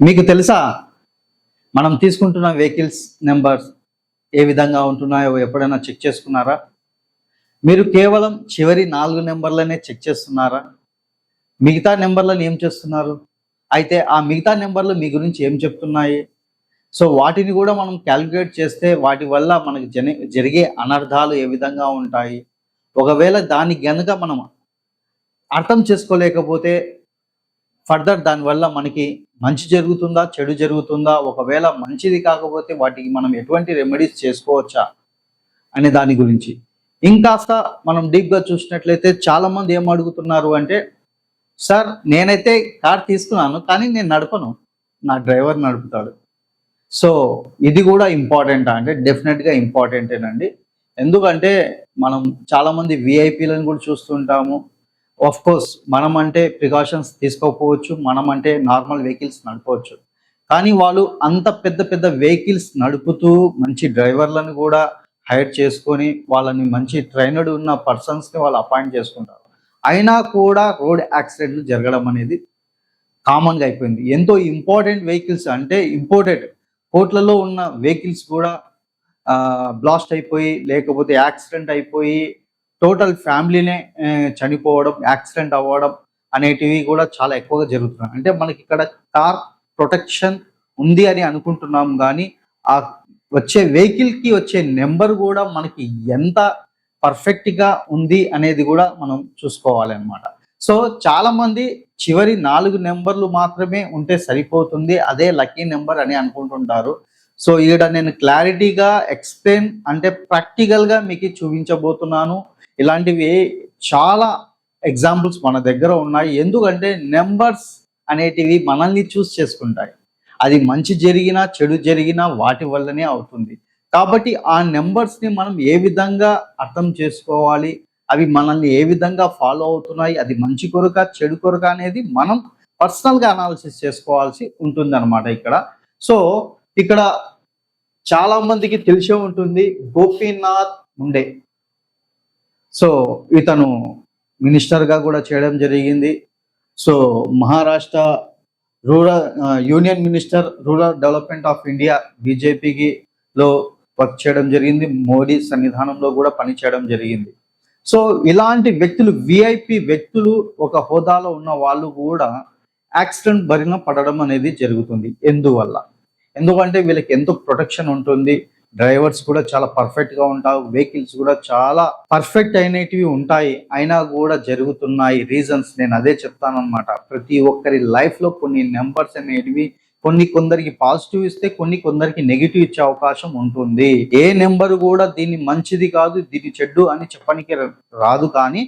మీకు తెలుసా? మనం తీసుకుంటున్న వెహికల్స్ నెంబర్స్ ఏ విధంగా ఉంటున్నాయో ఎప్పుడైనా చెక్ చేసుకున్నారా? మీరు కేవలం చివరి నాలుగు నెంబర్లనే చెక్ చేస్తున్నారా? మిగతా నెంబర్లను ఏం చేస్తున్నారు? అయితే ఆ మిగతా నెంబర్లు మీ గురించి ఏం చెప్తున్నాయి? సో వాటిని కూడా మనం క్యాలిక్యులేట్ చేస్తే వాటి వల్ల మనకు జరిగే అనర్థాలు ఏ విధంగా ఉంటాయి? ఒకవేళ దాన్ని గనుక మనం అర్థం చేసుకోలేకపోతే ఫర్దర్ దానివల్ల మనకి మంచి జరుగుతుందా చెడు జరుగుతుందా? ఒకవేళ మంచిది కాకపోతే వాటికి మనం ఎటువంటి రెమెడీస్ చేసుకోవచ్చా అనే దాని గురించి. ఇంకాస్త మనం డీప్గా చూసినట్లయితే చాలామంది ఏం అడుగుతున్నారు అంటే సార్ నేనైతే కార్ తీసుకున్నాను కానీ నేను నడపను. నా డ్రైవర్ నడుపుతాడు. సో ఇది కూడా ఇంపార్టెంట్ అంటే డెఫినెట్గా ఇంపార్టెంటేనండి ఎందుకంటే మనం చాలామంది విఐపీలను కూడా చూస్తుంటాము. ఆఫ్ కోర్స్ మనం అంటే ప్రికాషన్స్ తీసుకోకపోవచ్చు మనం అంటే నార్మల్ వెహికల్స్ నడపవచ్చు. కానీ వాళ్ళు అంత పెద్ద పెద్ద వెహికల్స్ నడుపుతూ మంచి డ్రైవర్లను కూడా హైర్ చేసుకొని వాళ్ళని మంచి ట్రైనడ్ ఉన్న పర్సన్స్ని వాళ్ళు అపాయింట్ చేసుకుంటారు. అయినా కూడా రోడ్ యాక్సిడెంట్లు జరగడం అనేది కామన్గా అయిపోయింది. ఎంతో ఇంపార్టెంట్ వెహికల్స్ అంటే ఇంపోర్టెడ్ కోట్లలో ఉన్న వెహికల్స్ కూడా బ్లాస్ట్ అయిపోయి లేకపోతే యాక్సిడెంట్ అయిపోయి టోటల్ ఫ్యామిలీనే చనిపోవడం యాక్సిడెంట్ అవ్వడం అనేటివి కూడా చాలా ఎక్కువగా జరుగుతున్నాయి. అంటే మనకి ఇక్కడ కార్ ప్రొటెక్షన్ ఉంది అని అనుకుంటున్నాం కానీ ఆ వచ్చే వెహికల్కి వచ్చే నెంబర్ కూడా మనకి ఎంత పర్ఫెక్ట్గా ఉంది అనేది కూడా మనం చూసుకోవాలి అన్నమాట సో చాలా మంది చివరి నాలుగు నెంబర్లు మాత్రమే ఉంటే సరిపోతుంది అదే లక్కీ నెంబర్ అని అనుకుంటుంటారు. సో ఈడ నేను క్లారిటీగా ఎక్స్ప్లెయిన్ అంటే ప్రాక్టికల్గా మీకు చూపించబోతున్నాను. ఇలాంటివి చాలా ఎగ్జాంపుల్స్ మన దగ్గర ఉన్నాయి. ఎందుకంటే నెంబర్స్ అనేటివి మనల్ని చూస్ చేసుకుంటాయి. అది మంచి జరిగినా చెడు జరిగినా వాటి వల్లనే అవుతుంది. కాబట్టి ఆ నెంబర్స్ని మనం ఏ విధంగా అర్థం చేసుకోవాలి అవి మనల్ని ఏ విధంగా ఫాలో అవుతున్నాయి అది మంచి కొరక చెడు కొరక అనేది మనం పర్సనల్గా అనాలిసిస్ చేసుకోవాల్సి ఉంటుంది అనమాట ఇక్కడ. సో ఇక్కడ చాలా మందికి తెలిసే ఉంటుంది గోపీనాథ్ ముండే. సో ఇతను మినిస్టర్గా కూడా చేయడం జరిగింది. So Maharashtra rural union minister rural development of India బీజేపీకి లో వర్క్ చేయడం జరిగింది. మోడీ సన్నిధానంలో కూడా పనిచేయడం జరిగింది. సో ఇలాంటి వ్యక్తులు విఐపి వ్యక్తులు ఒక హోదాలో ఉన్న వాళ్ళు కూడా యాక్సిడెంట్ బరిన పడడం అనేది జరుగుతుంది. ఎందువల్ల? ఎందుకంటే వీళ్ళకి ఎంతో ప్రొటెక్షన్ ఉంటుంది? డ్రైవర్స్ కూడా చాలా పర్ఫెక్ట్గా ఉంటారు. వెహికల్స్ కూడా చాలా పర్ఫెక్ట్ అయినటివి ఉంటాయి. అయినా కూడా జరుగుతున్నాయి. రీజన్స్ నేను అదే చెప్తాను అనమాట ప్రతి ఒక్కరి లైఫ్లో కొన్ని నెంబర్స్ అనేటివి కొన్ని కొందరికి పాజిటివ్ ఇస్తే కొన్ని కొందరికి నెగిటివ్ ఇచ్చే అవకాశం ఉంటుంది. ఏ నెంబర్ కూడా దీన్ని మంచిది కాదు దీన్ని చెడ్డు అని చెప్పడానికి రాదు కానీ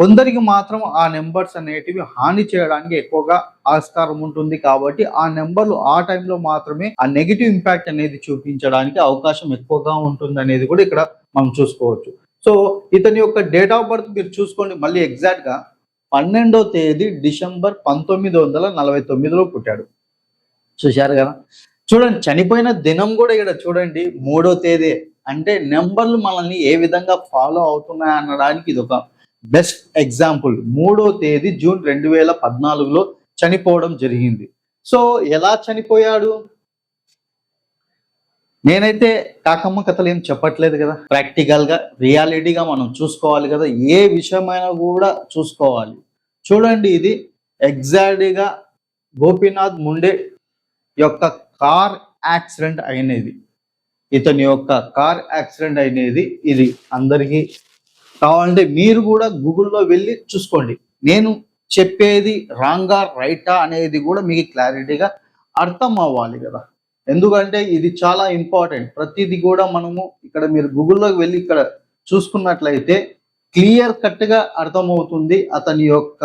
కొందరికి మాత్రం ఆ నెంబర్స్ అనేటివి హాని చేయడానికి ఎక్కువగా ఆస్కారం ఉంటుంది కాబట్టి ఆ నెంబర్లు ఆ టైంలో మాత్రమే ఆ నెగిటివ్ ఇంపాక్ట్ అనేది చూపించడానికి అవకాశం ఎక్కువగా ఉంటుంది అనేది కూడా ఇక్కడ మనం చూసుకోవచ్చు. సో ఇతని యొక్క డేట్ ఆఫ్ బర్త్ మీరు చూసుకోండి. మళ్ళీ ఎగ్జాక్ట్గా పన్నెండో తేదీ డిసెంబర్ పంతొమ్మిది వందల నలభై తొమ్మిదిలో పుట్టాడు. చూశారు కదా? చూడండి చనిపోయిన దినం కూడా ఇక్కడ చూడండి. మూడో తేదీ అంటే నెంబర్లు మనల్ని ఏ విధంగా ఫాలో అవుతున్నాయి అనడానికి ఇది ఒక బెస్ట్ ఎగ్జాంపుల్ మూడో తేదీ జూన్ రెండు వేల పద్నాలుగులో చనిపోవడం జరిగింది. సో ఎలా చనిపోయాడు? నేనైతే కాకమ్మ కథలు ఏం చెప్పట్లేదు కదా. ప్రాక్టికల్గా రియాలిటీగా మనం చూసుకోవాలి కదా. ఏ విషయమైనా కూడా చూసుకోవాలి. చూడండి ఇది ఎగ్జాక్ట్గా గోపీనాథ్ ముండే యొక్క కార్ యాక్సిడెంట్ అయినది. ఇతని యొక్క కార్ యాక్సిడెంట్ అయినది. ఇది అందరికీ కావాలంటే మీరు కూడా గూగుల్లో వెళ్ళి చూసుకోండి. నేను చెప్పేది రాంగా రైటా అనేది కూడా మీకు క్లారిటీగా అర్థం అవ్వాలి కదా. ఎందుకంటే ఇది చాలా ఇంపార్టెంట్. ప్రతిదీ కూడా మనము ఇక్కడ మీరు గూగుల్లోకి వెళ్ళి ఇక్కడ చూసుకున్నట్లయితే క్లియర్ కట్గా అర్థమవుతుంది అతని యొక్క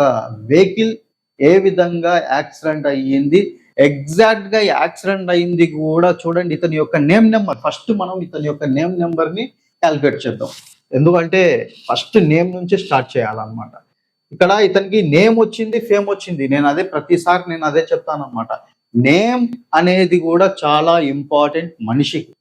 వెహికల్ ఏ విధంగా యాక్సిడెంట్ అయ్యింది ఎగ్జాక్ట్గా యాక్సిడెంట్ అయింది కూడా చూడండి. ఇతని యొక్క నేమ్ నెంబర్ ఫస్ట్ మనం ఇతని యొక్క నేమ్ నెంబర్ని క్యాల్కులేట్ క్యాలిక్యులేట్ చేద్దాం. ఎందుకంటే ఫస్ట్ నేమ్ నుంచి స్టార్ట్ చేయాలన్నమాట. ఇక్కడ ఇతనికి నేమ్ వచ్చింది ఫేమ్ వచ్చింది. నేను అదే ప్రతిసారి నేను అదే చెప్తాను నేమ్ అనేది కూడా చాలా ఇంపార్టెంట్ మనిషికి.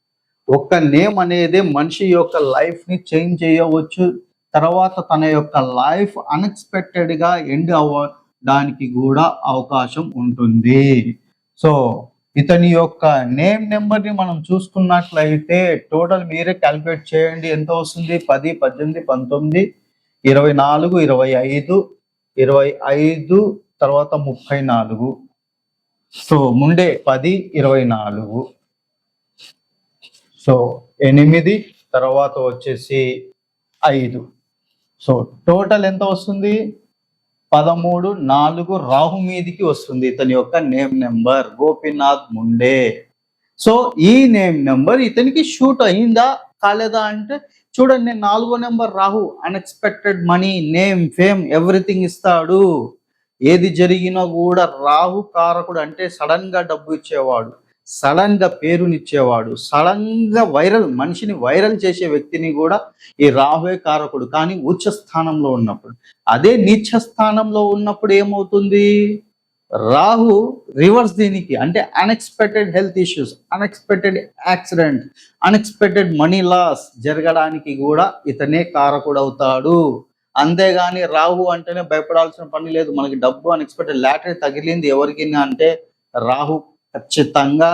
ఒక్క నేమ్ అనేది మనిషి యొక్క లైఫ్ని చేంజ్ చేయవచ్చు. తర్వాత తన యొక్క లైఫ్ అన్ఎక్స్పెక్టెడ్గా ఎండ్ అవ్వడానికి కూడా అవకాశం ఉంటుంది. సో ఇతని యొక్క నేమ్ నెంబర్ని మనం చూసుకున్నట్లయితే టోటల్ మీరే క్యాల్కులేట్ చేయండి. ఎంత వస్తుంది? పది పద్దెనిమిది పంతొమ్మిది ఇరవై నాలుగు ఇరవై ఐదు ఇరవై ఐదు తర్వాత ముప్పై నాలుగు. సో ముందే పది ఇరవై నాలుగు. సో ఎనిమిది తర్వాత వచ్చేసి ఐదు. సో టోటల్ ఎంత వస్తుంది? పదమూడు నాలుగు రాహు మీదికి వస్తుంది ఇతని యొక్క name number. Gopinath Munde. So ఈ నేమ్ నెంబర్ ఇతనికి షూట్ అయిందా? కాలేదా అంటే చూడండి నేను నాలుగో number Rahu unexpected money name fame everything ఇస్తాడు. ఏది జరిగినా కూడా రాహు కారకుడు అంటే సడన్గా డబ్బు ఇచ్చేవాడు. సడన్గా పేరునిచ్చేవాడు సడన్గా వైరల్ మనిషిని వైరల్ చేసే వ్యక్తిని కూడా ఈ రాహువే కారకుడు. కానీ ఉచ్చ స్థానంలో ఉన్నప్పుడు అదే నీచ స్థానంలో ఉన్నప్పుడు ఏమవుతుంది? రాహు రివర్స్ దీనికి. అంటే unexpected health issues unexpected accident unexpected money loss జరగడానికి కూడా ఇతనే కారకుడు అవుతాడు అంతేగాని రాహు అంటేనే భయపడాల్సిన పని లేదు. మనకి డబ్బు అన్ఎక్స్పెక్టెడ్ లాటరీ తగిలింది ఎవరికి అంటే రాహు ఖచ్చితంగా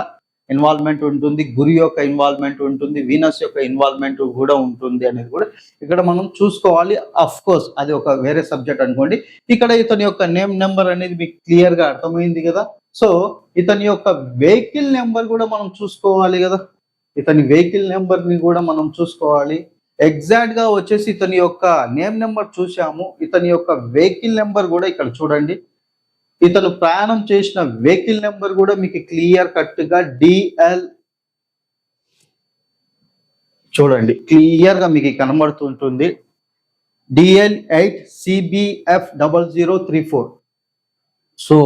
ఇన్వాల్వ్మెంట్ ఉంటుంది గురి యొక్క ఇన్వాల్వ్మెంట్ ఉంటుంది వీనస్ యొక్క ఇన్వాల్వ్మెంట్ కూడా ఉంటుంది అనేది కూడా ఇక్కడ మనం చూసుకోవాలి. అఫ్ కోర్స్ అది ఒక వేరే సబ్జెక్ట్ అనుకోండి. ఇక్కడ ఇతని యొక్క నేమ్ నెంబర్ అనేది మీకు క్లియర్గా అర్థమైంది కదా. సో ఇతని యొక్క వెహికల్ నెంబర్ కూడా మనం చూసుకోవాలి కదా. ఇతని వెహికల్ నెంబర్ని కూడా మనం చూసుకోవాలి. ఎగ్జాక్ట్గా వచ్చేసి ఇతని యొక్క నేమ్ నెంబర్ చూసాము ఇతని యొక్క వెహికల్ నెంబర్ కూడా ఇక్కడ చూడండి. ఇతను ప్రయాణం చేసిన వెహికల్ నెంబర్ కూడా మీకు క్లియర్ కట్గా డిఎల్ చూడండి. క్లియర్గా మీకు కనబడుతుంటుంది. DL eight CBF double zero three four. So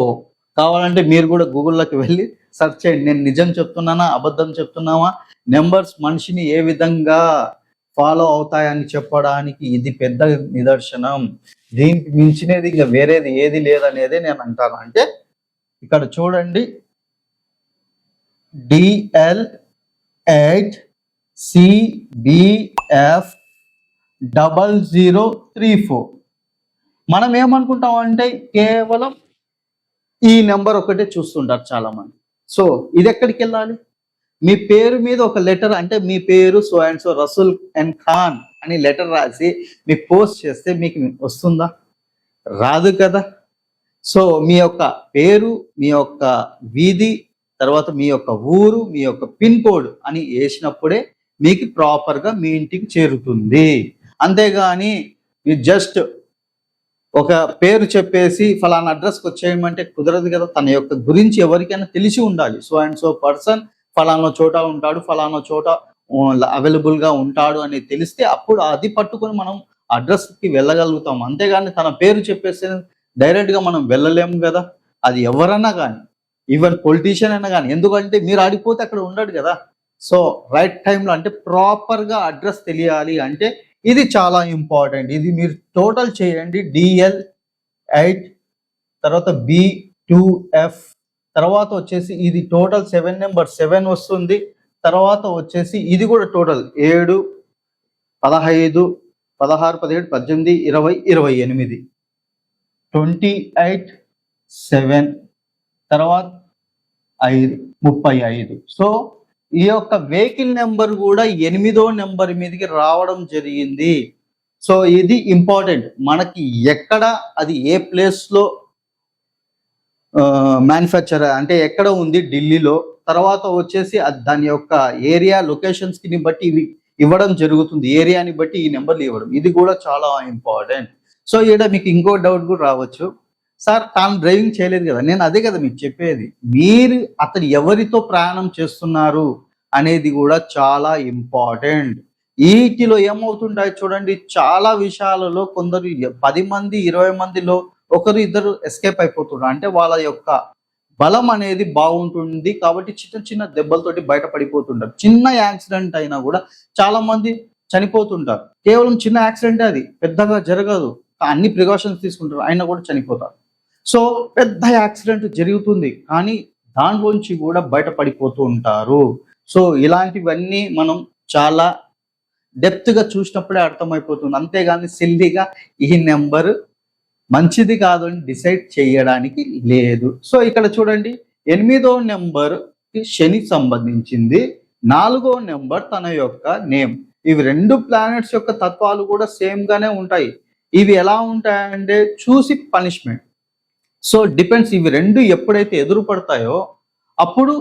కావాలంటే మీరు కూడా గూగుల్లోకి వెళ్ళి సెర్చ్ చేయండి. నేను నిజం చెప్తున్నానా అబద్ధం చెప్తున్నావా? నెంబర్స్ మనిషిని ఏ విధంగా ఫాలో అవుతాయని చెప్పడానికి ఇది పెద్ద నిదర్శనం. దీనికి మించినది ఇంకా వేరేది ఏది లేదనేది నేను అంటాను. అంటే ఇక్కడ చూడండి. DL eight CBF double zero three four మనం ఏమనుకుంటాం అంటే కేవలం ఈ నెంబర్ ఒకటే చూస్తుంటారు చాలా మంది సో ఇది ఎక్కడికి వెళ్ళాలి మీ పేరు మీద ఒక లెటర్ అంటే మీ పేరు so and so Rasool and Khan అని లెటర్ రాసి మీకు పోస్ట్ చేస్తే మీకు వస్తుందా? రాదు కదా. సో మీ యొక్క పేరు మీ యొక్క వీధి తర్వాత మీ యొక్క ఊరు మీ యొక్క పిన్ కోడ్ అని వేసినప్పుడే మీకు ప్రాపర్గా మీ ఇంటికి చేరుతుంది. అంతేగాని మీరు జస్ట్ ఒక పేరు చెప్పేసి ఫలానా అడ్రస్కి వచ్చేయమంటే కుదరదు కదా. తన యొక్క గురించి ఎవరికైనా తెలిసి ఉండాలి. సో అండ్ సో పర్సన్ ఫలానా చోట ఉంటాడు ఫలానా చోట అవైలబుల్గా ఉంటాడు అని తెలిస్తే అప్పుడు అది పట్టుకొని మనం అడ్రస్కి వెళ్ళగలుగుతాం. అంతేగాని తన పేరు చెప్పేస్తే డైరెక్ట్గా మనం వెళ్ళలేము కదా. అది ఎవరన్నా కానీ ఈవెన్ పొలిటీషియన్ అయినా కానీ ఎందుకంటే మీరు ఆడిపోతే అక్కడ ఉండడు కదా. సో రైట్ టైంలో అంటే ప్రాపర్గా అడ్రస్ తెలియాలి అంటే ఇది చాలా ఇంపార్టెంట్ ఇది మీరు టోటల్ చేయండి. డిఎల్ ఎయిట్ తర్వాత బి టూ ఎఫ్ తర్వాత వచ్చేసి ఇది టోటల్ సెవెన్ నెంబర్ సెవెన్ వస్తుంది. తర్వాత వచ్చేసి ఇది కూడా టోటల్ ఏడు పదహైదు పదహారు పదిహేడు పద్దెనిమిది ఇరవై ఇరవై ఎనిమిది. ట్వంటీ ఎయిట్ సెవెన్ తర్వాత ఐదు ముప్పై ఐదు. సో ఈ యొక్క వెహికల్ నెంబర్ కూడా ఎనిమిదో నెంబర్ మీదకి రావడం జరిగింది. సో ఇది ఇంపార్టెంట్ మనకి ఎక్కడ అది ఏ ప్లేస్లో మ్యానుఫ్యాక్చర్ అంటే ఎక్కడ ఉంది ఢిల్లీలో. తర్వాత వచ్చేసి దాని యొక్క ఏరియా లొకేషన్స్కి బట్టి ఇవి ఇవ్వడం జరుగుతుంది. ఏరియాని బట్టి ఈ నెంబర్లు ఇవ్వడం. ఇది కూడా చాలా ఇంపార్టెంట్. సో ఈడ మీకు ఇంకో డౌట్ కూడా రావచ్చు. సార్ తాను డ్రైవింగ్ చేయలేదు కదా. నేను అదే కదా మీకు చెప్పేది. మీరు అతను ఎవరితో ప్రయాణం చేస్తున్నారు అనేది కూడా చాలా ఇంపార్టెంట్. వీటిలో ఏమవుతుంటాయి చూడండి. చాలా విషయాలలో కొందరు పది మంది ఇరవై మందిలో ఒకరు ఇద్దరు ఎస్కేప్ అయిపోతున్నారు అంటే వాళ్ళ యొక్క బలం అనేది బాగుంటుంది కాబట్టి చిన్న చిన్న దెబ్బలతోటి బయటపడిపోతుంటారు. చిన్న యాక్సిడెంట్ అయినా కూడా చాలా మంది చనిపోతుంటారు. కేవలం చిన్న యాక్సిడెంట్ అది. పెద్దగా జరగదు. అన్ని ప్రికాషన్స్ తీసుకుంటారు. అయినా కూడా చనిపోతారు. సో పెద్ద యాక్సిడెంట్ జరుగుతుంది. కానీ దాంట్లోంచి కూడా బయటపడిపోతూ ఉంటారు సో ఇలాంటివన్నీ మనం చాలా డెప్త్గా చూసినప్పుడే అర్థమైపోతుంది. అంతేగాని సిల్లీగా ఈ నెంబర్ మంచిది కాదు అని డిసైడ్ చేయడానికి లేదు. సో ఇక్కడ చూడండి ఎనిమిదో నెంబర్ శని సంబంధించింది నాలుగో నెంబర్ తన యొక్క నేమ్. ఇవి రెండు ప్లానెట్స్ యొక్క తత్వాలు కూడా సేమ్ గానే ఉంటాయి. ఇవి ఎలా ఉంటాయంటే చూసి పనిష్మెంట్ సో డిపెండ్స్ ఇవి రెండు ఎప్పుడైతే ఎదురు పడతాయో అప్పుడు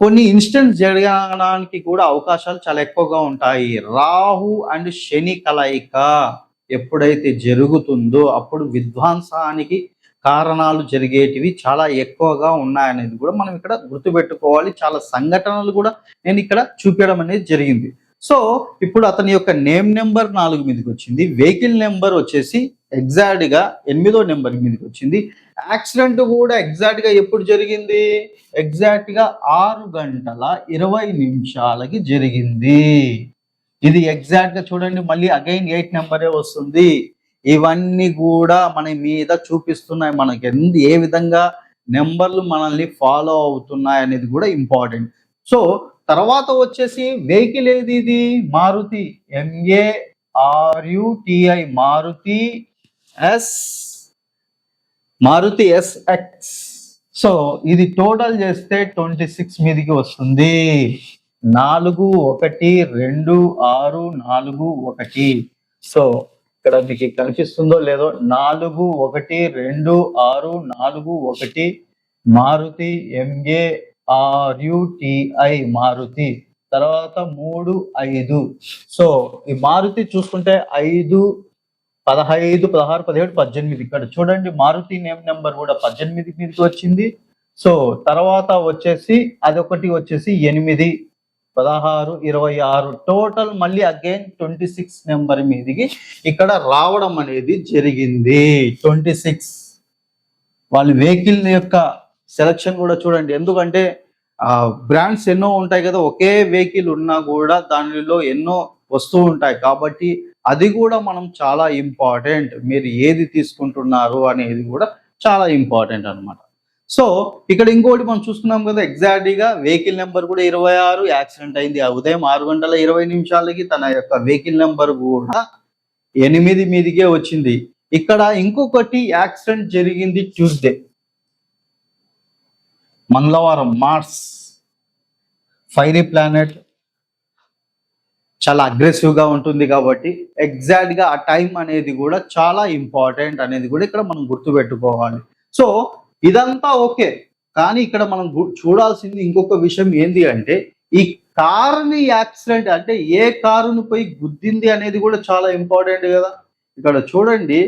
కొన్ని ఇన్స్టెంట్స్ జరగడానికి కూడా అవకాశాలు చాలా ఎక్కువగా ఉంటాయి. రాహు అండ్ శని కలయిక. ఎప్పుడైతే జరుగుతుందో అప్పుడు విధ్వంసానికి కారణాలు జరిగేటివి చాలా ఎక్కువగా ఉన్నాయనేది కూడా మనం ఇక్కడ గుర్తుపెట్టుకోవాలి. చాలా సంఘటనలు కూడా నేను ఇక్కడ చూపించడం అనేది జరిగింది. సో ఇప్పుడు అతని యొక్క నేమ్ నెంబర్ నాలుగు మీదకి వచ్చింది. వెహికల్ నెంబర్ వచ్చేసి ఎగ్జాక్ట్గా ఎనిమిదో నెంబర్ మీదకి వచ్చింది. యాక్సిడెంట్ కూడా ఎగ్జాక్ట్గా ఎప్పుడు జరిగింది? ఎగ్జాక్ట్గా ఆరు గంటల ఇరవై నిమిషాలకి జరిగింది. ఇది ఎగ్జాక్ట్గా చూడండి మళ్ళీ అగైన్ ఎయిట్ నెంబరే వస్తుంది. ఇవన్నీ కూడా మన మీద చూపిస్తున్నాయి. మనకి ఎందు ఏ విధంగా నెంబర్లు మనల్ని ఫాలో అవుతున్నాయి అనేది కూడా ఇంపార్టెంట్ సో తర్వాత వచ్చేసి వెహికల్ ఏది ఇది? Maruti M A R U T I Maruti S Maruti SX so ఇది టోటల్ చేస్తే ట్వంటీ సిక్స్ మీదకి వస్తుంది. నాలుగు ఒకటి రెండు ఆరు నాలుగు ఒకటి. సో ఇక్కడ మీకు కనిపిస్తుందో లేదో నాలుగు ఒకటి రెండు ఆరు నాలుగు ఒకటి మారుతి ఎంఏ ఆర్యుటిఐ మారుతి. తర్వాత మూడు ఐదు. సో ఈ మారుతి చూసుకుంటే ఐదు పదహైదు పదహారు పదిహేడు పద్దెనిమిది ఇక్కడ. చూడండి మారుతి నేమ్ నెంబర్ కూడా పద్దెనిమిది మీదకి వచ్చింది. సో తర్వాత వచ్చేసి అదొకటి వచ్చేసి ఎనిమిది. పదహారు ఇరవై ఆరు టోటల్ మళ్ళీ అగైన్ ట్వంటీ సిక్స్ నెంబర్ మీదికి ఇక్కడ రావడం అనేది జరిగింది. Twenty six. వాళ్ళ వెహికల్ యొక్క సెలక్షన్ కూడా చూడండి. ఎందుకంటే ఆ బ్రాండ్స్ ఎన్నో ఉంటాయి కదా ఒకే వెహికల్ ఉన్నా కూడా దానిలో ఎన్నో వస్తూ ఉంటాయి. కాబట్టి అది కూడా మనం చాలా ఇంపార్టెంట్. మీరు ఏది తీసుకుంటున్నారు అనేది కూడా చాలా ఇంపార్టెంట్ అన్నమాట. సో ఇక్కడ ఇంకోటి మనం చూస్తున్నాం కదా ఎగ్జాక్ట్గా వెహికల్ నెంబర్ కూడా ఇరవై ఆరు యాక్సిడెంట్ అయింది. ఆ ఉదయం ఆరు గంటల ఇరవై నిమిషాలకి తన యొక్క వెహికల్ నెంబర్ కూడా ఎనిమిది మీదికే వచ్చింది. ఇక్కడ ఇంకొకటి యాక్సిడెంట్ జరిగింది ట్యూస్డే. మంగళవారం మార్స్. ఫైరీ ప్లానెట్ చాలా అగ్రెసివ్గా ఉంటుంది కాబట్టి ఎగ్జాక్ట్గా ఆ టైం అనేది కూడా చాలా ఇంపార్టెంట్ అనేది కూడా ఇక్కడ మనం గుర్తుపెట్టుకోవాలి. సో ఇదంతా ఓకే. కానీ ఇక్కడ మనం చూడాల్సింది ఇంకొక విషయం ఏంది అంటే ఈ కారుని యాక్సిడెంట్ అంటే ఏ కారును పోయి గుద్దింది అనేది కూడా చాలా ఇంపార్టెంట్ కదా. ఇక్కడ చూడండి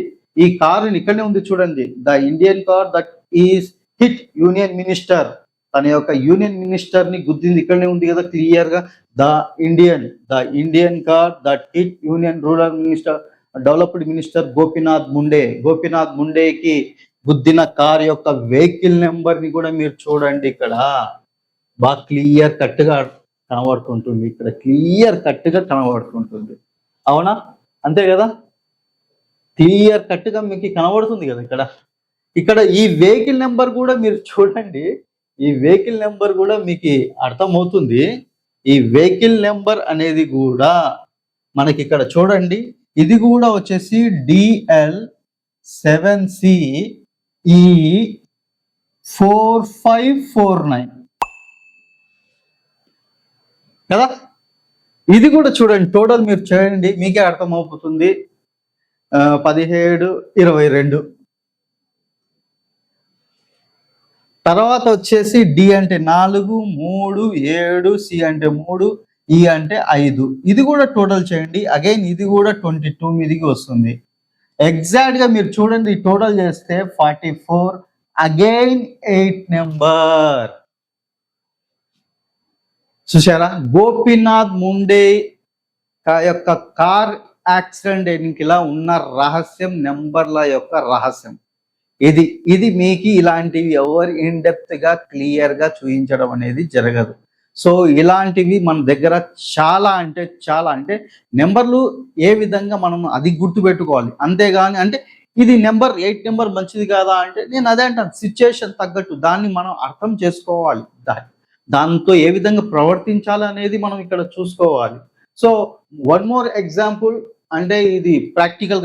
ఈ కారుని ఇక్కడనే ఉంది చూడండి. The Indian car that is hit union minister. తన యొక్క యూనియన్ మినిస్టర్ని గుద్దింది ఇక్కడనే ఉంది కదా క్లియర్గా the Indian the Indian car that hit union rural minister developed minister Gopinath Munde. Gopinath ముండేకి గుద్దిన కార్ యొక్క వెహికల్ నెంబర్ని కూడా మీరు చూడండి ఇక్కడ. బాగా క్లియర్ కట్గా కనబడుతుంటుంది. ఇక్కడ క్లియర్ కట్గా కనబడుతుంటుంది. అవునా? అంతే కదా? క్లియర్ కట్గా మీకు కనబడుతుంది కదా ఇక్కడ. ఇక్కడ ఈ వెహికల్ నెంబర్ కూడా మీరు చూడండి. ఈ వెహికల్ నెంబర్ కూడా మీకు అర్థమవుతుంది. ఈ వెహికల్ నెంబర్ అనేది కూడా మనకి ఇక్కడ చూడండి. ఇది కూడా వచ్చేసి DL seven C E four five four nine. కదా? ఇది కూడా చూడండి టోటల్ మీరు చేయండి మీకే అర్థమవుతుంది. పదిహేడు ఇరవై రెండు. తర్వాత వచ్చేసి డి అంటే నాలుగు మూడు ఏడు సి అంటే మూడు ఈ అంటే ఐదు. ఇది కూడా టోటల్ చేయండి. అగైన్ ఇది కూడా ట్వంటీ టూ మీదికి వస్తుంది. ఎగ్జాక్ట్గా మీరు చూడండి టోటల్ చేస్తే forty four again eight number చూసారా గోపీనాథ్ ముండే యొక్క కార్ యాక్సిడెంట్ ఎన్నికలా ఉన్న రహస్యం నెంబర్ల యొక్క రహస్యం. ఇది ఇది మీకు ఇలాంటివి ఎవరు ఇన్ డెప్త్గా క్లియర్గా చూపించడం అనేది జరగదు. సో ఇలాంటివి మన దగ్గర చాలా అంటే చాలా అంటే నెంబర్లు ఏ విధంగా మనం అది గుర్తుపెట్టుకోవాలి. అంతేగాని అంటే ఇది నెంబర్ ఎయిట్ నెంబర్ మంచిది కాదా అంటే నేను అదే అంటాను. సిచ్యుయేషన్ తగ్గట్టు దాన్ని మనం అర్థం చేసుకోవాలి. దాన్ని దాంతో ఏ విధంగా ప్రవర్తించాలి అనేది మనం ఇక్కడ చూసుకోవాలి. సో వన్ మోర్ ఎగ్జాంపుల్ అంటే ఇది ప్రాక్టికల్